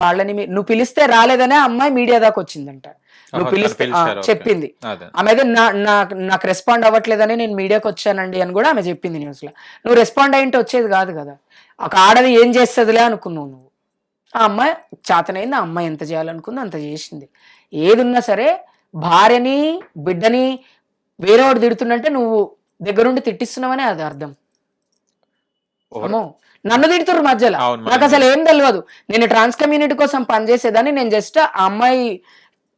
వాళ్ళని నువ్వు పిలిస్తే రాలేదనే అమ్మాయి మీడియా దాకా వచ్చిందంట. నువ్వు పిలిస్తే. చెప్పింది. ఆమె అయితే నాకు రెస్పాండ్ అవ్వట్లేదని నేను మీడియాకి వచ్చానండి అని కూడా ఆమె చెప్పింది న్యూస్లో. నువ్వు రెస్పాండ్ అయ్యింటే వచ్చేది కాదు కదా. ఒక ఆడది ఏం చేస్తుందిలే అనుకున్నావు నువ్వు. ఆ అమ్మాయి చేతనైంది ఆ అమ్మాయి ఎంత చేయాలనుకుంది అంత చేసింది. ఏది ఉన్నా సరే భార్యని బిడ్డని వేరేవాడు తిడుతుందంటే నువ్వు దగ్గరుండి తిట్టిస్తున్నావని అది అర్థం. అమ్మో నన్ను తిడుతున్నారు మధ్యలో. నాకు అసలు ఏం తెలియదు నేను ట్రాన్స్ కమ్యూనిటీ కోసం పనిచేసేదాన్ని నేను జస్ట్ ఆ అమ్మాయి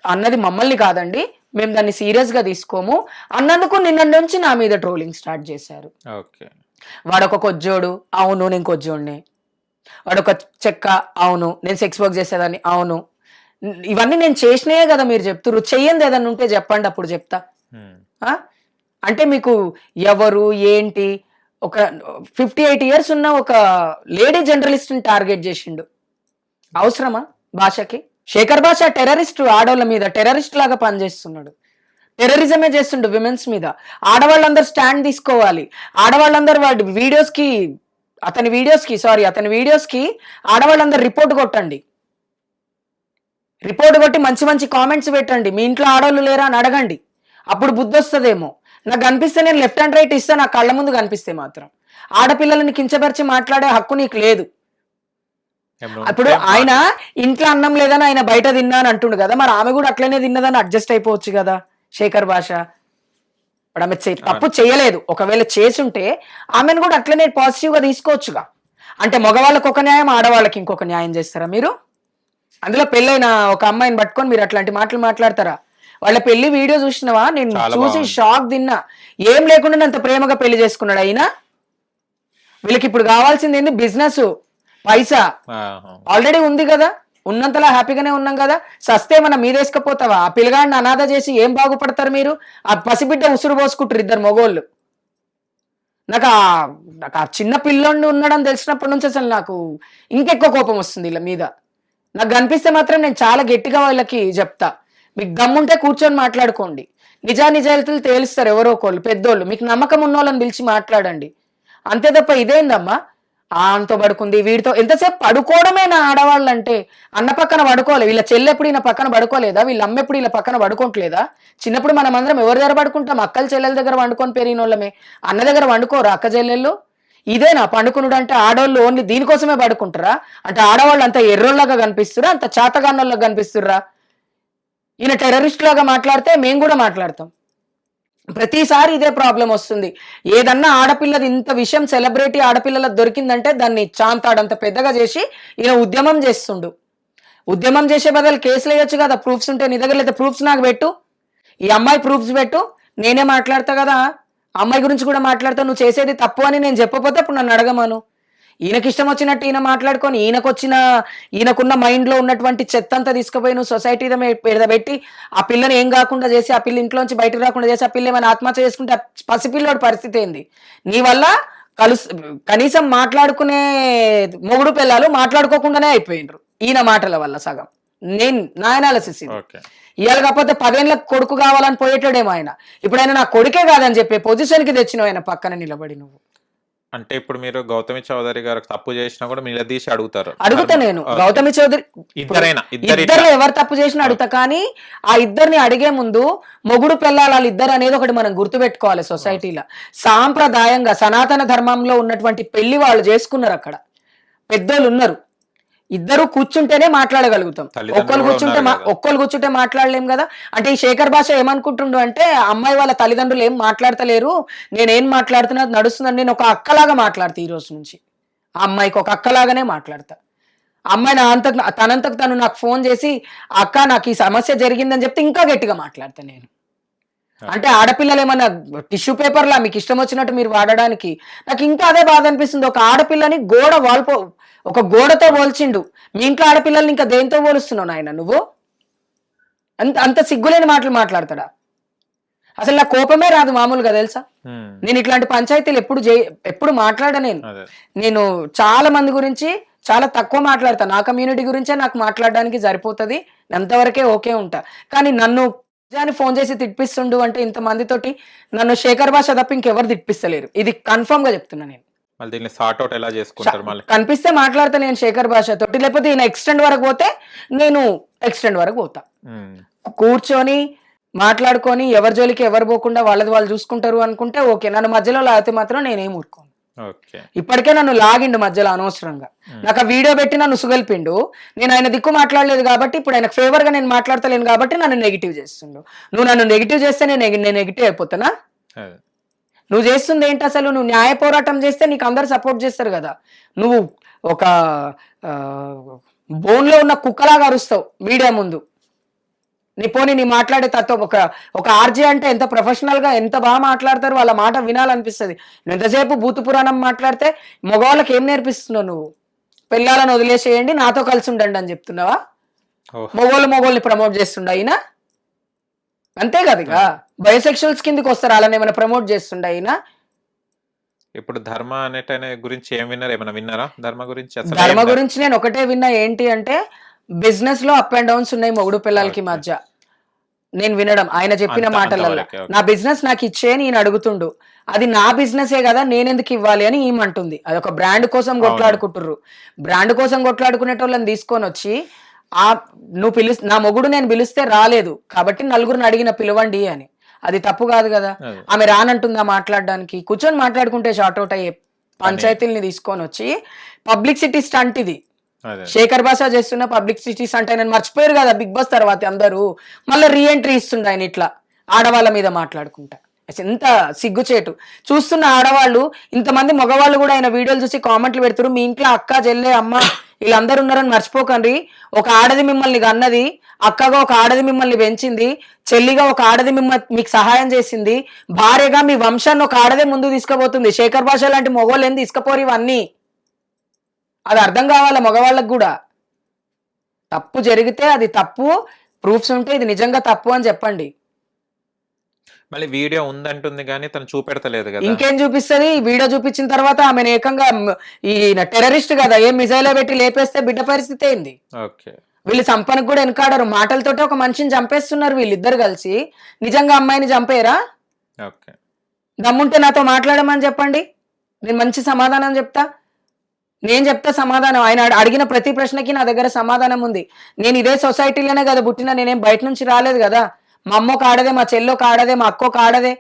అన్నది మమ్మల్ని కాదండి మేము దాన్ని సీరియస్గా తీసుకోము. అన్నందుకు నిన్న నుంచి నా మీద ట్రోలింగ్ స్టార్ట్ చేశారు. వాడొక కొజ్జోడు అవును నేను కొజ్జోడిని. వాడొక చెక్క అవును నేను సెక్స్ వర్క్ చేసేదాన్ని అవును. ఇవన్నీ నేను చేసినాయే కదా మీరు చెప్తున్నారు చెయ్యంది ఏదన్నా ఉంటే చెప్పండి అప్పుడు చెప్తా? అంటే మీకు ఎవరు ఏంటి ఒక ఫిఫ్టీ ఎయిట్ ఇయర్స్ ఉన్న ఒక లేడీ జర్నలిస్ట్ని టార్గెట్ చేసిండు. అవసరమా భాషకి? శేఖర్ భాష టెర్రరిస్ట్ ఆడవాళ్ళ మీద టెర్రరిస్ట్ లాగా పనిచేస్తున్నాడు. టెర్రరిజమే చేస్తుండు విమెన్స్ మీద. ఆడవాళ్ళందరూ స్టాండ్ తీసుకోవాలి. ఆడవాళ్ళందరూ వాడి వీడియోస్కి అతని వీడియోస్కి సారీ అతని వీడియోస్కి ఆడవాళ్ళందరూ రిపోర్ట్ కొట్టండి. రిపోర్ట్ కొట్టి మంచి మంచి కామెంట్స్ పెట్టండి. మీ ఇంట్లో ఆడవాళ్ళు లేరా అని అడగండి. అప్పుడు బుద్ధి వస్తుందేమో. నాకు కనిపిస్తే నేను లెఫ్ట్ అండ్ రైట్ ఇస్తే నా కళ్ళ ముందు కనిపిస్తే మాత్రం. ఆడపిల్లలని కించపరిచి మాట్లాడే హక్కు నీకు లేదు. అప్పుడు ఆయన ఇంట్లో అన్నం లేదని ఆయన బయట తిన్నా అని అంటుండు కదా మరి ఆమె కూడా అట్లనే తిన్నదని అడ్జస్ట్ అయిపోవచ్చు కదా శేఖర్ భాష. ఇప్పుడు ఆమె తప్పు చేయలేదు. ఒకవేళ చేసుంటే ఆమెను కూడా అట్లనే పాజిటివ్గా తీసుకోవచ్చుగా. అంటే మగవాళ్ళకి ఒక న్యాయం ఆడవాళ్ళకి ఇంకొక న్యాయం చేస్తారా మీరు? అందులో పెళ్ళైన ఒక అమ్మాయిని పట్టుకొని మీరు అట్లాంటి మాటలు మాట్లాడతారా? వాళ్ళ పెళ్ళి వీడియో చూసినవా? నేను చూసి. షాక్ తిన్నా. ఏం లేకుండా అంత ప్రేమగా పెళ్ళి చేసుకున్నాడు అయినా వీళ్ళకి ఇప్పుడు కావాల్సింది ఏంది? బిజినెస్ పైసా. ఆల్రెడీ ఉంది కదా? ఉన్నంతలా హ్యాపీగానే ఉన్నాం కదా? సస్తే మన మీదేసుకపోతావా ఆ పిల్లగాడిని అనాథ చేసి ఏం బాగుపడతారు మీరు? ఆ పసిబిడ్డ ఉసురు పోసుకుంటారు ఇద్దరు మగోళ్ళు. నాకు ఆ నాకు ఆ చిన్న పిల్లోడిని ఉన్నాడని తెలిసినప్పటి నుంచి అసలు నాకు ఇంకెక్కువ కోపం వస్తుంది వీళ్ళ మీద. నాకు కనిపిస్తే మాత్రం నేను చాలా గట్టిగా వాళ్ళకి చెప్తా. మీకు గమ్ముంటే కూర్చొని మాట్లాడుకోండి. నిజానిజాయితీలు తేలుస్తారు ఎవరో ఒకళ్ళు పెద్దోళ్ళు. మీకు నమ్మకం ఉన్న వాళ్ళని పిలిచి మాట్లాడండి. అంతే తప్ప ఇదేందమ్మా? ఆ పడుకుంది వీడితో ఎంతసేపు పడుకోవడమే నా ఆడవాళ్ళు అంటే అన్న పక్కన పడుకోవాలి. వీళ్ళ చెల్లెప్పుడు ఈయన పక్కన పడుకోలేదా? వీళ్ళ అమ్మ ఎప్పుడు వీళ్ళ పక్కన పడుకోవట్లేదా చిన్నప్పుడు మనం అందరం ఎవరి దగ్గర పడుకుంటాం? అక్కల చెల్లెల దగ్గర వండుకొని పెరిగిన వాళ్ళమే అన్న దగ్గర వండుకోరు అక్క చెల్లెళ్ళు? ఇదేనా? పండుకునుడు అంటే ఆడవాళ్ళు ఓన్లీ దీనికోసమే పడుకుంటారా? అంటే ఆడవాళ్ళు అంత ఎర్రోళ్ళగా కనిపిస్తురా? అంత చాతగాన్నోళ్ళగా కనిపిస్తుర్రా? ఈయన టెర్రరిస్ట్ లాగా మాట్లాడితే మేము కూడా మాట్లాడతాం. ప్రతిసారి ఇదే ప్రాబ్లం వస్తుంది. ఏదన్నా ఆడపిల్లది ఇంత విషయం సెలబ్రిటీ ఆడపిల్లలకు దొరికిందంటే దాన్ని చాంతాడంత పెద్దగా చేసి ఈయన ఉద్యమం చేస్తుండు. ఉద్యమం చేసే బదులు కేసులు వేయొచ్చు కదా ప్రూఫ్స్ ఉంటే నీ దగ్గర లేదా ప్రూఫ్స్ నాకు పెట్టు. ఈ అమ్మాయి ప్రూఫ్స్ పెట్టు. నేనే మాట్లాడతా కదా. అమ్మాయి గురించి కూడా మాట్లాడతా. నువ్వు చేసేది తప్పు అని నేను చెప్పకపోతే అప్పుడు నన్ను అడగమాను. ఈయనకి ఇష్టం వచ్చినట్టు ఈయన మాట్లాడుకొని ఈయనకు వచ్చిన ఈయనకున్న మైండ్లో ఉన్నటువంటి చెత్త అంతా తీసుకుపోయి నువ్వు సొసైటీ పెట్టి ఆ పిల్లని ఏం కాకుండా చేసి ఆ పిల్ల ఇంట్లోంచి బయటకు రాకుండా చేసి ఆ పిల్ల ఏమైనా ఆత్మహత్య చేసుకుంటే పసిపిల్లోడి పరిస్థితి ఏంది? నీ వల్ల కలుసు కనీసం మాట్లాడుకునే మొగుడు పిల్లలు మాట్లాడుకోకుండానే అయిపోయినరు ఈయన మాటల వల్ల సగం. నేను నా అనాలసిస్ ఇది ఇవాళ కాకపోతే పదేళ్ళకి కొడుకు కావాలని పోయేటాడేమో ఆయన. ఇప్పుడు ఆయన నా కొడుకే కాదని చెప్పే పొజిషన్కి తెచ్చినావు ఆయన పక్కన నిలబడి నువ్వు. అంటే ఇప్పుడు మీరు గౌతమి చౌదరి గారు తప్పు చేసినా కూడా నిలదీసి అడుగుతారు. అడుగుతా నేను. గౌతమి చౌదరి ఇద్దరైనా ఇద్దరు ఎవరు తప్పు చేసినా అడుగుతా కానీ ఆ ఇద్దరిని అడిగే ముందు మొగుడు పిల్లలు ఇద్దరు అనేది ఒకటి మనం గుర్తుపెట్టుకోవాలి సొసైటీలో. సాంప్రదాయంగా సనాతన ధర్మంలో ఉన్నటువంటి పెళ్ళి వాళ్ళు చేసుకున్నారు అక్కడ. పెద్దోళ్ళు ఉన్నారు. ఇద్దరు కూర్చుంటేనే మాట్లాడగలుగుతాం. ఒక్కరు కూర్చుంటే. ఒక్కరు కూర్చుంటే మాట్లాడలేం కదా? అంటే ఈ శేఖర్ భాష ఏమనుకుంటుండు అంటే అమ్మాయి వాళ్ళ తల్లిదండ్రులు ఏం మాట్లాడతలేరు నేనేం మాట్లాడుతున్నా నడుస్తుందని నేను ఒక అక్కలాగా మాట్లాడతా ఈ రోజు నుంచి. ఆ అమ్మాయికి ఒక అక్కలాగానే మాట్లాడతా. అమ్మాయి నా అంతకు తనంతకు తను నాకు ఫోన్ చేసి అక్క నాకు ఈ సమస్య జరిగిందని చెప్తే ఇంకా గట్టిగా మాట్లాడతా నేను. అంటే ఆడపిల్లలు ఏమన్నా టిష్యూ పేపర్లా మీకు ఇష్టం వచ్చినట్టు మీరు వాడడానికి? నాకు ఇంకా అదే బాధ అనిపిస్తుంది. ఒక ఆడపిల్లని గోడ వాల్పో ఒక గోడతో పోల్చిండు. మీ ఇంట్లో ఆడపిల్లల్ని ఇంకా దేంతో పోలుస్తున్నావు నాయన నువ్వు? అంత అంత సిగ్గులేని మాటలు మాట్లాడతాడా? అసలు నా కోపమే రాదు మామూలుగా తెలుసా? ఉమ్, నేను ఇట్లాంటి పంచాయతీలు ఎప్పుడు చే ఎప్పుడు మాట్లాడ నేను. నేను చాలా మంది గురించి చాలా తక్కువ మాట్లాడతా. నా కమ్యూనిటీ గురించే నాకు మాట్లాడడానికి సరిపోతుంది. అంతవరకే ఓకే ఉంటా. కానీ నన్ను అని ఫోన్ చేసి తిట్టిస్తుండు అంటే ఇంత మందితోటి నన్ను శేఖర్ భాష తప్ప ఇంకెవరు తిట్టిస్తలేరు ఇది కన్ఫర్మ్గా చెప్తున్నా నేను. మళ్ళీ దీన్ని సార్ట్ అవుట్ ఎలా చేసుకుంటారు మళ్ళీ? కనిపిస్తే మాట్లాడతా నేను శేఖర్ భాష తోటి లేకపోతే ఈయన ఎక్స్టెండ్ వరకు పోతే నేను ఎక్స్టెండ్ వరకు పోతా. కూర్చొని మాట్లాడుకొని ఎవరి జోలికి ఎవరు పోకుండా వాళ్ళది వాళ్ళు చూసుకుంటారు అనుకుంటే ఓకే నన్ను మధ్యలో లాగితే మాత్రం నేనేం ఊరుకోను. ఇప్పటికే నన్ను లాగిండు మధ్యలో అనవసరంగా. నాకు ఆ వీడియో పెట్టి నన్ను సుగల్పిండు. నేను ఆయన దిక్కు మాట్లాడలేదు కాబట్టి ఇప్పుడు ఆయనకు ఫేవర్గా నేను మాట్లాడతలేను కాబట్టి నన్ను నెగిటివ్ చేస్తుండు. నువ్వు నన్ను నెగిటివ్ చేస్తే నేను నెగి- నేను నెగిటివ్ అయిపోతానా. నువ్వు చేస్తుంది ఏంటి అసలు? నువ్వు న్యాయ పోరాటం చేస్తే నీకు అందరు సపోర్ట్ చేస్తారు కదా. నువ్వు ఒక బోన్లో ఉన్న కుక్కలాగా అరుస్తావు మీడియా ముందు. నీ పోనీ నీ మాట్లాడే తత్వం ఒక ఒక ఆర్జే అంటే ఎంత ప్రొఫెషనల్గా ఎంత బాగా మాట్లాడతారు వాళ్ళ మాట వినాలనిపిస్తుంది. నువ్వు ఎంతసేపు భూత పురాణం మాట్లాడితే మగవాళ్ళకి ఏం నేర్పిస్తున్నావు నువ్వు? పిల్లలను వదిలేసేయండి నాతో కలిసి ఉండండి అని చెప్తున్నావా? మొగోళ్ళు మొగోళ్ళని ప్రమోట్ చేస్తుండ అయినా అంతే కదా ఇక. బయోసెక్షువల్స్ కిందకి వస్తారు వాళ్ళని ఏమైనా ప్రమోట్ చేస్తుండ అయినా ఇప్పుడు ధర్మ అనేటనే గురించి ఏం విన్నారు? ఏమైనా విన్నారా? ధర్మ గురించి ధర్మ గురించి నేను ఒకటే విన్నా ఏంటి అంటే బిజినెస్లో అప్ అండ్ డౌన్స్ ఉన్నాయి మొగుడు పిల్లలకి. మధ్య. నేను వినడం. ఆయన చెప్పిన మాటలలో. నా బిజినెస్ నాకు ఇచ్చే నేను అడుగుతుండు. అది నా బిజినెసే కదా నేనెందుకు ఇవ్వాలి అని ఈమంటుంది అది ఒక బ్రాండ్ కోసం కొట్లాడుకుంటుర్రు. బ్రాండ్ కోసం కొట్లాడుకునేటోళ్ళని తీసుకొని వచ్చి ఆ నువ్వు పిలు నా మొగుడు నేను పిలిస్తే రాలేదు. కాబట్టి నలుగురిని అడిగిన పిలవండి అని. అది తప్పు కాదు కదా. ఆమె రానంటుందా మాట్లాడడానికి? కూర్చొని మాట్లాడుకుంటే షార్ట్ అవుట్ అయ్యే పంచాయతీల్ని తీసుకొని వచ్చి పబ్లిసిటీ స్టంట్ ఇది. శేఖర్ బాషా చేస్తున్న పబ్లిసిటీస్ అంటే ఆయన మర్చిపోయారు కదా బిగ్ బాస్ తర్వాత అందరూ. మళ్ళీ రీఎంట్రీ ఇస్తుండ ఆయన ఇట్లా. ఆడవాళ్ళ మీద మాట్లాడుకుంటా. ఎంత సిగ్గుచేటు. చూస్తున్న ఆడవాళ్ళు ఇంతమంది మగవాళ్ళు కూడా ఆయన వీడియోలు చూసి కామెంట్లు పెడుతున్నారు మీ ఇంట్లో అక్క చెల్లె అమ్మ వీళ్ళందరూ ఉన్నారని మర్చిపోకండి. ఒక ఆడది మిమ్మల్ని అన్నది అక్కగా ఒక ఆడది మిమ్మల్ని పెంచింది చెల్లిగా ఒక ఆడది మిమ్మల్ని మీకు సహాయం చేసింది భార్యగా మీ వంశాన్ని ఒక ఆడదే ముందు తీసుకుపోతుంది. శేఖర్ భాష లాంటి మొగోళ్ళు ఏం తీసుకుపోరు ఇవన్నీ. అది అర్థం కావాలా మగవాళ్ళకు కూడా? తప్పు జరిగితే అది తప్పు ప్రూఫ్స్ ఉంటే ఇది నిజంగా తప్పు అని చెప్పండి. మళ్ళీ వీడియో ఉందంటుంది కానీ తను చూపెడతలేదు కదా. ఇంకేం చూపిస్తుంది? వీడియో చూపించిన తర్వాత ఆమె ఏకంగా ఈయన టెర్రరిస్ట్ కదా ఏం మిజైలో పెట్టి లేపేస్తే బిడ్డ పరిస్థితి ఓకే. వీళ్ళు చంపనికి కూడా వెనకాడరు. మాటలతోటే ఒక మనిషిని చంపేస్తున్నారు వీళ్ళిద్దరు కలిసి. నిజంగా అమ్మాయిని చంపేరా ఓకే. దమ్ముంటే నాతో మాట్లాడమని చెప్పండి. నేను మంచి సమాధానం చెప్తా. నేను చెప్తా సమాధానం. ఆయన అడ- అడిగిన ప్రతి ప్రశ్నకి నా దగ్గర సమాధానం ఉంది. నేను ఇదే సొసైటీలోనే కదా పుట్టినా నేనేం బయట నుంచి రాలేదు కదా? మా అమ్మ ఒక ఆడదే మా చెల్లి ఒక ఆడదే మా అక్క ఒక ఆడదే.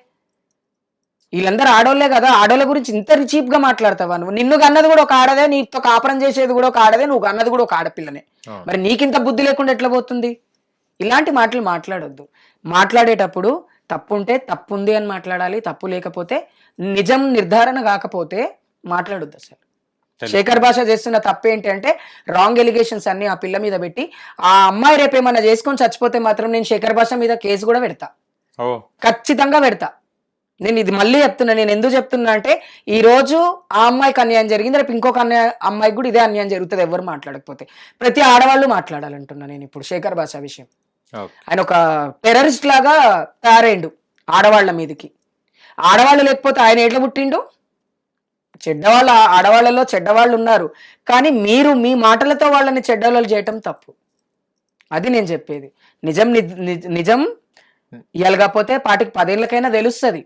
వీళ్ళందరూ ఆడోళ్ళే కదా? ఆడోళ్ళ గురించి ఇంత చీప్గా మాట్లాడతావా నువ్వు? నిన్ను కన్నది కూడా ఒక ఆడదే నీతో కాపురం చేసేది కూడా ఒక ఆడదే నువ్వు కన్నది కూడా ఒక ఆడపిల్లనే. మరి నీకింత బుద్ధి లేకుండా ఎట్లా పోతుంది? ఇలాంటి మాటలు మాట్లాడొద్దు. మాట్లాడేటప్పుడు తప్పు ఉంటే తప్పు ఉంది అని మాట్లాడాలి తప్పు లేకపోతే నిజం నిర్ధారణ కాకపోతే మాట్లాడొద్దు అసలు. శేఖర్ భాష చేస్తున్న తప్పు ఏంటి అంటే రాంగ్ ఎలిగేషన్స్ అన్ని ఆ పిల్ల మీద పెట్టి ఆ అమ్మాయి రేపు ఏమన్నా చేసుకొని చచ్చిపోతే మాత్రం నేను శేఖర్ భాష మీద కేసు కూడా పెడతా. ఖచ్చితంగా పెడతా. నేను ఇది మళ్ళీ చెప్తున్నా నేను ఎందుకు చెప్తున్నా అంటే ఈ రోజు ఆ అమ్మాయికి అన్యాయం జరిగింది రేపు ఇంకొక అన్యాయం అమ్మాయికి కూడా ఇదే అన్యాయం జరుగుతుంది ఎవరు మాట్లాడకపోతే. ప్రతి ఆడవాళ్ళు మాట్లాడాలంటున్నా నేను ఇప్పుడు శేఖర్ భాష విషయం. ఆయన ఒక టెర్రరిస్ట్ లాగా తయారైండు ఆడవాళ్ళ మీదకి. ఆడవాళ్ళు లేకపోతే ఆయన ఎట్లా పుట్టిండు? చెడ్డవాళ్ళ ఆడవాళ్ళలో చెడ్డవాళ్ళు ఉన్నారు. కానీ మీరు మీ మాటలతో వాళ్ళని చెడ్డవాళ్ళు చేయటం తప్పు. అది నేను చెప్పేది. నిజం ని- నిజం ఇవాళ కాకపోతే పాటికి పదేళ్ళకైనా తెలుస్తుంది.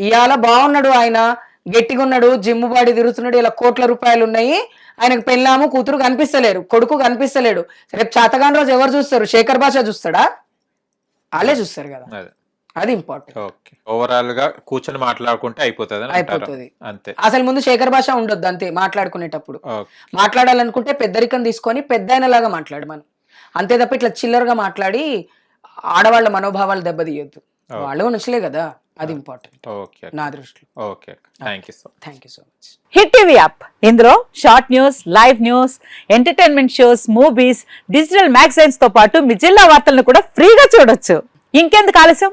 ఇవాళ బాగున్నాడు ఆయన గట్టిగా ఉన్నాడు జిమ్ బాడీ తిరుగుతున్నాడు ఇలా కోట్ల రూపాయలు ఉన్నాయి. ఆయనకు పెళ్ళాము కూతురు కనిపిస్తలేరు కొడుకు కనిపిస్తలేడు. రేపు చాతగాని రోజు ఎవరు చూస్తారు? శేఖర్ భాష చూస్తాడా? వాళ్ళే చూస్తారు కదా. అదే ఇంపార్టెంట్ ఓకే. ఓవరాల్గా కూర్చొని మాట్లాడుకుంటే అయిపోతుంది అయిపోతుంది. అంతే. అసలు ముందు శేఖర్ భాష ఉండొద్దు అంతే మాట్లాడుకునేటప్పుడు. ఓకే. మాట్లాడాలనుకుంటే పెద్దరికం తీసుకొని పెద్ద లాగా మాట్లాడమని అంతే తప్ప ఇట్లా చిల్లరగా మాట్లాడి ఆడవాళ్ళ మనోభావాలు దెబ్బతీయొద్దు. వాళ్ళు నచ్చలే కదా అది ఇంపార్టెంట్ ఓకే నా దృష్టిలో. Okay thank you so thank you so much hit TV app ఇందులో short news live news entertainment shows movies digital మ్యాగజైన్స్తో పాటు మీ జిల్లా వార్తలను కూడా ఫ్రీగా చూడొచ్చు. ఇంకెందుకు ఆలస్యం?